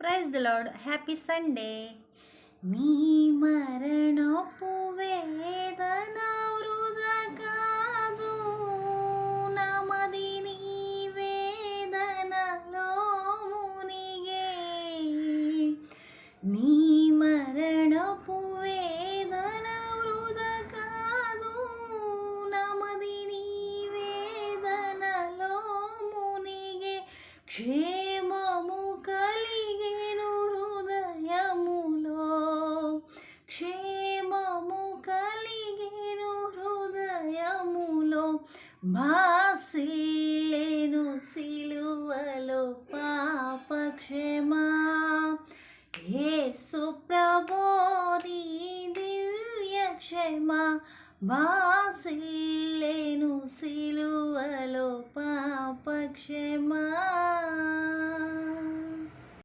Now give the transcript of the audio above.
Praise the Lord happy Sunday నీ మరణపు వేదన వృధ కాదు. నమది నీ వేదనలో మునిగే. నీ మరణపు వేదన వృధ కాదు. నమది నీ వేదనలో మునిగే. క్షేమ క్షేమము కలిగిను హృదయములో భాసిల్లెను సిలువలో పాపక్షమా. యేసు ప్రభోని దివ్య క్షమ. బాసిల్లెను సిలువలో పాపక్షమా.